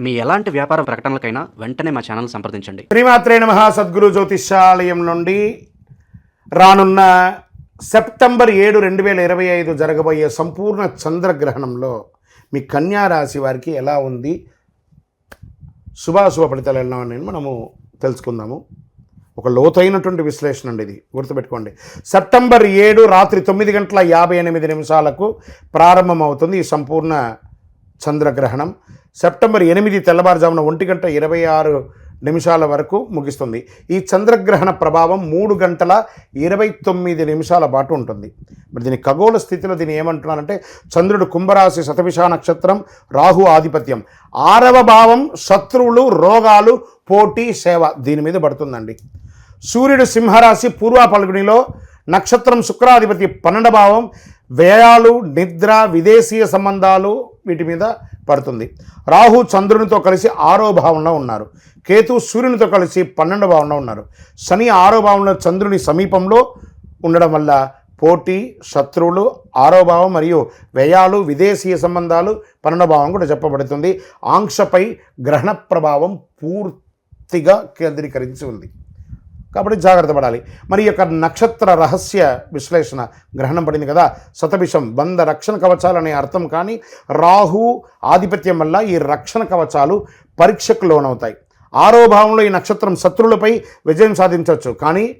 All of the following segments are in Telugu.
మీ ఎలాంటి వ్యాపార ప్రకటనలకైనా వెంటనే మా ఛానల్ సంప్రదించండి. శ్రీమాత్రే నమ సద్గురు జ్యోతిష్యాలయం నుండి రానున్న సెప్టెంబర్ ఏడు రెండు వేల ఇరవై ఐదు జరగబోయే సంపూర్ణ చంద్రగ్రహణంలో మీ కన్యా రాశి వారికి ఎలా ఉంది? శుభాశుభ ఫలితాలు ఎలా ఉన్నాయని మనము తెలుసుకుందాము. ఒక లోతైనటువంటి విశ్లేషణ అండి ఇది. గుర్తుపెట్టుకోండి. సెప్టెంబర్ ఏడు రాత్రి తొమ్మిది గంటల యాభై ఎనిమిది నిమిషాలకు ప్రారంభమవుతుంది ఈ సంపూర్ణ చంద్రగ్రహణం. సెప్టెంబర్ ఎనిమిది తెల్లవారుజామున ఒంటి గంట ఇరవై ఆరు నిమిషాల వరకు ముగిస్తుంది. ఈ చంద్రగ్రహణ ప్రభావం మూడు గంటల ఇరవై తొమ్మిది నిమిషాల పాటు ఉంటుంది. మరి దీని ఖగోళ స్థితిలో దీన్ని ఏమంటున్నానంటే చంద్రుడు కుంభరాశి శతభిష నక్షత్రం రాహు ఆధిపత్యం. ఆరవ భావం శత్రువులు రోగాలు పోటీ సేవ దీని మీద పడుతుందండి. సూర్యుడు సింహరాశి పూర్వ పల్గునిలో నక్షత్రం శుక్రాధిపతి పన్నెండు భావం వ్యయాలు నిద్ర విదేశీయ సంబంధాలు వీటి మీద పడుతుంది. రాహు చంద్రునితో కలిసి ఆరో భావంలో ఉన్నారు. కేతు సూర్యునితో కలిసి పన్నెండు భావంలో ఉన్నారు. శని ఆరో భావంలో చంద్రుని సమీపంలో ఉండడం వల్ల పోటీ శత్రువులు ఆరో భావం మరియు వ్యయాలు విదేశీయ సంబంధాలు పన్నెండో భావం కూడా చెప్పబడుతుంది. ఆంక్షపై గ్రహణ ప్రభావం పూర్తిగా కేంద్రీకరించి ఉంది. కాబట్టి జాగ్రత్త పడాలి. మరి ఈ యొక్క నక్షత్ర రహస్య విశ్లేషణ గ్రహణం పడింది కదా. శతభిషం బంధ రక్షణ కవచాలు అనే అర్థం కానీ రాహు ఆధిపత్యం వల్ల ఈ రక్షణ కవచాలు పరీక్షకు లోనవుతాయి. ఆరో భావంలో ఈ నక్షత్రం శత్రువులపై విజయం సాధించవచ్చు. కానీ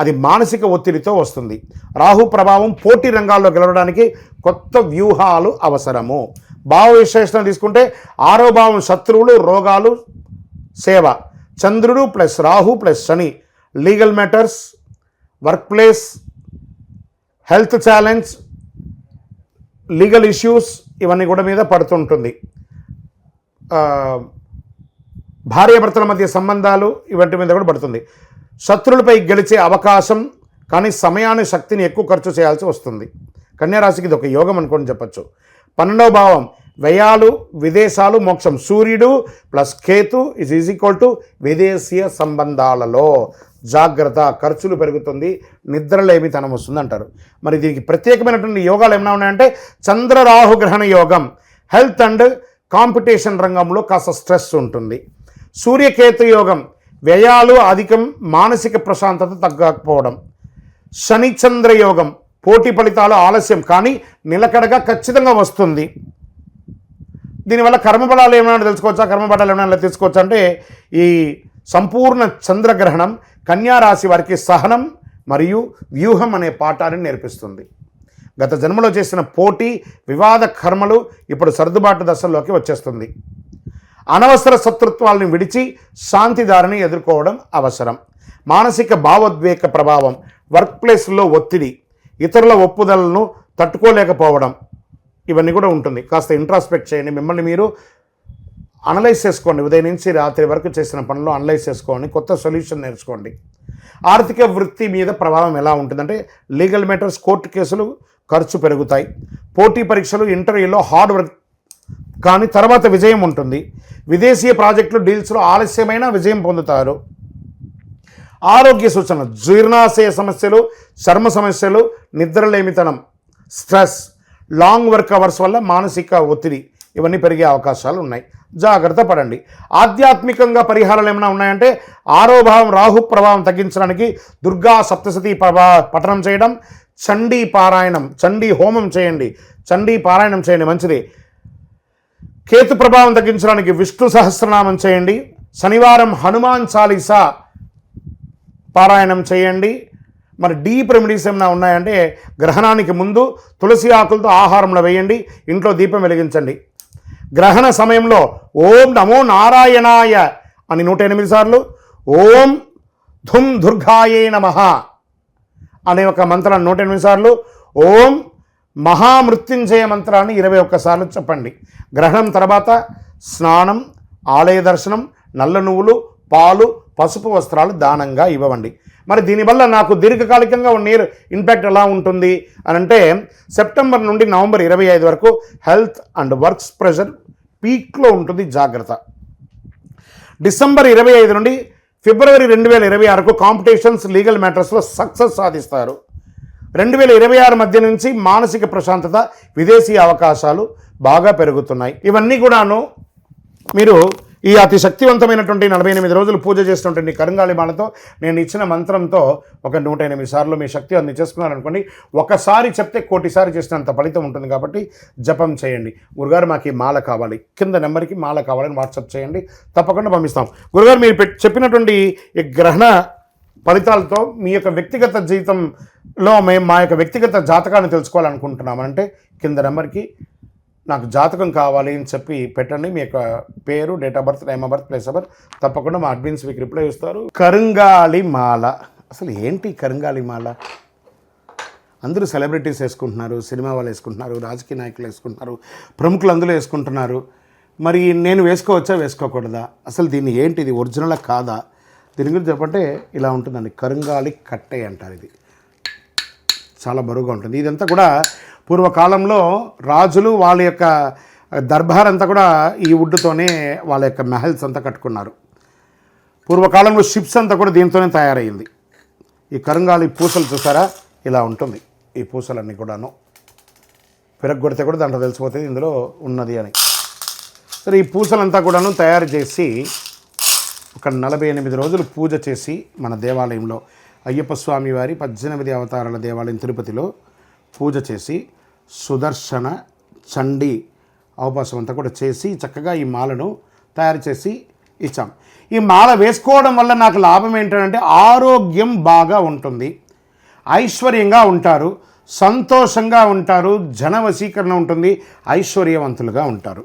అది మానసిక ఒత్తిడితో వస్తుంది. రాహు ప్రభావం పోటీ రంగాల్లో గెలవడానికి కొత్త వ్యూహాలు అవసరము. భావ విశ్లేషణ తీసుకుంటే ఆరో భావం శత్రువులు రోగాలు సేవ. చంద్రుడు plus Rahu plus Shani. Legal matters work place health challenge legal issues ఇవన్నీ కూడా మీద పడుతుంటుంది. భార్యాభర్తల మధ్య సంబంధాలు ఇవంటి మీద కూడా పడుతుంది. శత్రులపై గెలిచే అవకాశం కానీ సమయాన్ని శక్తిని ఎక్కువ ఖర్చు చేయాల్సి వస్తుంది. కన్యారాశికి ఇది ఒక యోగం అనుకోని చెప్పచ్చు. పన్నెండవ భావం వ్యయాలు విదేశాలు మోక్షం. సూర్యుడు plus Ketu is is equal to విదేశీయ సంబంధాలలో. జాగ్రత్త ఖర్చులు పెరుగుతుంది నిద్రలేమి తనం వస్తుంది అంటారు. మరి దీనికి ప్రత్యేకమైనటువంటి యోగాలు ఏమైనా ఉన్నాయంటే చంద్రరాహు గ్రహణ యోగం. హెల్త్ అండ్ కాంపిటీషన్ రంగంలో కాస్త స్ట్రెస్ ఉంటుంది. సూర్యకేతు యోగం. వ్యయాలు అధికం మానసిక ప్రశాంతత తగ్గకపోవడం. శనిచంద్ర యోగం. పోటీ ఫలితాలు ఆలస్యం కానీ నిలకడగా ఖచ్చితంగా వస్తుంది. దీనివల్ల కర్మబలాలు ఏమైనా తెలుసుకోవచ్చా? కర్మబలాలు ఏమైనా తెలుసుకోవచ్చా? అంటే ఈ సంపూర్ణ చంద్రగ్రహణం కన్యారాశి వారికి సహనం మరియు వ్యూహం అనే పాఠాన్ని నేర్పిస్తుంది. గత జన్మలో చేసిన పోటీ వివాద కర్మలు ఇప్పుడు సర్దుబాటు దశల్లోకి వచ్చేస్తుంది. అనవసర శత్రుత్వాలను విడిచి శాంతిదారిని ఎదుర్కోవడం అవసరం. మానసిక భావోద్వేగ ప్రభావం వర్క్ ప్లేస్లో ఒత్తిడి ఇతరుల ఒప్పుదలను తట్టుకోలేకపోవడం ఇవన్నీ కూడా ఉంటుంది. కాస్త ఇంట్రాస్పెక్ట్ చేయండి. మిమ్మల్ని మీరు అనలైజ్ చేసుకోండి. ఉదయం నుంచి రాత్రి వరకు చేసిన పనులు అనలైజ్ చేసుకోండి. కొత్త సొల్యూషన్ నేర్చుకోండి. ఆర్థిక వృత్తి మీద ప్రభావం ఎలా ఉంటుందంటే లీగల్ మ్యాటర్స్ కోర్టు కేసులు ఖర్చు పెరుగుతాయి. పోటీ పరీక్షలు ఇంటర్వ్యూలో హార్డ్ వర్క్ కానీ తర్వాత విజయం ఉంటుంది. విదేశీయ ప్రాజెక్టులు డీల్స్లో ఆలస్యమైన విజయం పొందుతారు. ఆరోగ్య సూచన జీర్ణాశయ సమస్యలు చర్మ సమస్యలు నిద్రలేమితనం స్ట్రెస్ లాంగ్ వర్క్ అవర్స్ వల్ల మానసిక ఒత్తిడి ఇవన్నీ పెరిగే అవకాశాలు ఉన్నాయి. జాగ్రత్త పడండి. ఆధ్యాత్మికంగా పరిహారాలు ఏమైనా ఉన్నాయంటే ఆరో భావం రాహు ప్రభావం తగ్గించడానికి దుర్గా సప్తశతి ప్రభా పఠనం చేయడం చండీ పారాయణం చండీ హోమం చేయండి. చండీ పారాయణం చేయండి మంచిది. కేతు ప్రభావం తగ్గించడానికి విష్ణు సహస్రనామం చేయండి. శనివారం హనుమాన్ చాలీసా పారాయణం చేయండి. మరి డీప్ రెమెడీస్ ఏమైనా ఉన్నాయంటే గ్రహణానికి ముందు తులసి ఆకులతో ఆహారంలో వేయండి. ఇంట్లో దీపం వెలిగించండి. గ్రహణ సమయంలో ఓం నమో నారాయణాయ అని నూట ఎనిమిది సార్లు ఓం ధుమ్ దుర్గాయే నమ అనే ఒక మంత్రాన్ని నూట ఎనిమిది సార్లు ఓం మహామృత్యుంజయ మంత్రాన్ని ఇరవై ఒక్కసార్లు చెప్పండి. గ్రహణం తర్వాత స్నానం ఆలయ దర్శనం నల్ల నువ్వులు పాలు పసుపు వస్త్రాలు దానంగా ఇవ్వండి మరి దీనివల్ల నాకు దీర్ఘకాలికంగా ఉన్న ఇంపాక్ట్ ఎలా ఉంటుంది అని అంటే సెప్టెంబర్ నుండి నవంబర్ ఇరవై ఐదు వరకు హెల్త్ అండ్ వర్క్స్ ప్రెషర్ పీక్లో ఉంటుంది జాగ్రత్త. డిసెంబర్ ఇరవై ఐదు నుండి ఫిబ్రవరి రెండు వేల ఇరవై ఆరుకు కాంపిటీషన్స్ లీగల్ మ్యాటర్స్లో సక్సెస్ సాధిస్తారు. రెండు వేల ఇరవై ఆరు మధ్య నుంచి మానసిక ప్రశాంతత విదేశీ అవకాశాలు బాగా పెరుగుతున్నాయి. ఇవన్నీ కూడాను మీరు ఈ అతి శక్తివంతమైనటువంటి నలభై ఎనిమిది రోజులు పూజ చేసినటువంటి కరుంగాలి మాలతో నేను ఇచ్చిన మంత్రంతో ఒక నూట ఎనిమిది సార్లు మీ శక్తి అన్ని చేసుకున్నారనుకోండి ఒకసారి చెప్తే కోటిసారి చేసినంత ఫలితం ఉంటుంది కాబట్టి జపం చేయండి. గురుగారు మాకు ఈ మాల కావాలి. కింద నెంబర్కి మాల కావాలని వాట్సాప్ చేయండి. తప్పకుండా పంపిస్తాం. గురుగారు మీరు చెప్పినటువంటి ఈ గ్రహణ ఫలితాలతో మీ యొక్క వ్యక్తిగత జీవితంలో మేము మా యొక్క వ్యక్తిగత జాతకాన్ని తెలుసుకోవాలనుకుంటున్నామంటే కింద నెంబర్కి నాకు జాతకం కావాలి అని చెప్పి పెట్టండి. మీ యొక్క పేరు date of birth time of birth place of birth తప్పకుండా మా అడ్మిన్స్ మీకు రిప్లై ఇస్తారు కరుంగాలి మాల. అసలు ఏంటి కరుంగాలి మాల? అందరూ సెలబ్రిటీస్ వేసుకుంటున్నారు సినిమా వాళ్ళు వేసుకుంటున్నారు రాజకీయ నాయకులు వేసుకుంటున్నారు ప్రముఖులు అందరూ వేసుకుంటున్నారు. మరి నేను వేసుకోవచ్చా వేసుకోకూడదా? అసలు దీన్ని ఏంటి ఇది ఒరిజినల్ కాదా? దీని గురించి చెప్పంటే ఇలా ఉంటుందండి. కరుంగాలి కట్టే అంటారు ఇది. చాలా బరువుగా ఉంటుంది. ఇదంతా కూడా పూర్వకాలంలో రాజులు వాళ్ళ యొక్క దర్బార్ అంతా కూడా ఈ వుడ్తోనే వాళ్ళ యొక్క మెహల్స్ అంతా కట్టుకున్నారు. పూర్వకాలంలో షిప్స్ అంతా కూడా దీంతోనే తయారయ్యింది. ఈ కరుంగాలి పూసలు చూసారా? ఇలా ఉంటుంది ఈ పూసలన్నీ కూడాను. పెరగొడితే కూడా దాంట్లో తెలిసిపోతుంది ఇందులో ఉన్నది అని. సరే ఈ పూసలంతా కూడాను తయారు చేసి ఒక నలభై ఎనిమిది రోజులు పూజ చేసి మన దేవాలయంలో అయ్యప్ప స్వామి వారి పద్దెనిమిది అవతారాల దేవాలయం తిరుపతిలో పూజ చేసి సుదర్శన చండీ అవకాశం అంతా కూడా చేసి చక్కగా ఈ మాలను తయారు చేసి ఇచ్చాం. ఈ మాల వేసుకోవడం వల్ల నాకు లాభం ఏంటంటే ఆరోగ్యం బాగా ఉంటుంది. ఐశ్వర్యంగా ఉంటారు. సంతోషంగా ఉంటారు. జన వశీకరణ ఉంటుంది. ఐశ్వర్యవంతులుగా ఉంటారు.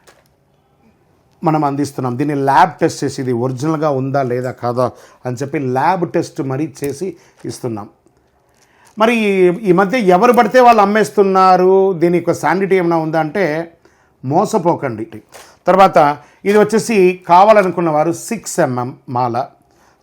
మనం అందిస్తున్నాం. దీన్ని ల్యాబ్ టెస్ట్ చేసి ఇది ఒరిజినల్గా ఉందా లేదా కాదా అని చెప్పి ల్యాబ్ టెస్ట్ మరీ చేసి ఇస్తున్నాం. మరి ఈ- ఈ మధ్య ఎవరు పడితే వాళ్ళు అమ్మేస్తున్నారు? దీని యొక్క శాండిటీ ఏమైనా ఉందా అంటే మోసపోకండి. తర్వాత ఇది వచ్చేసి కావాలనుకున్న వారు సిక్స్ ఎంఎం మాల.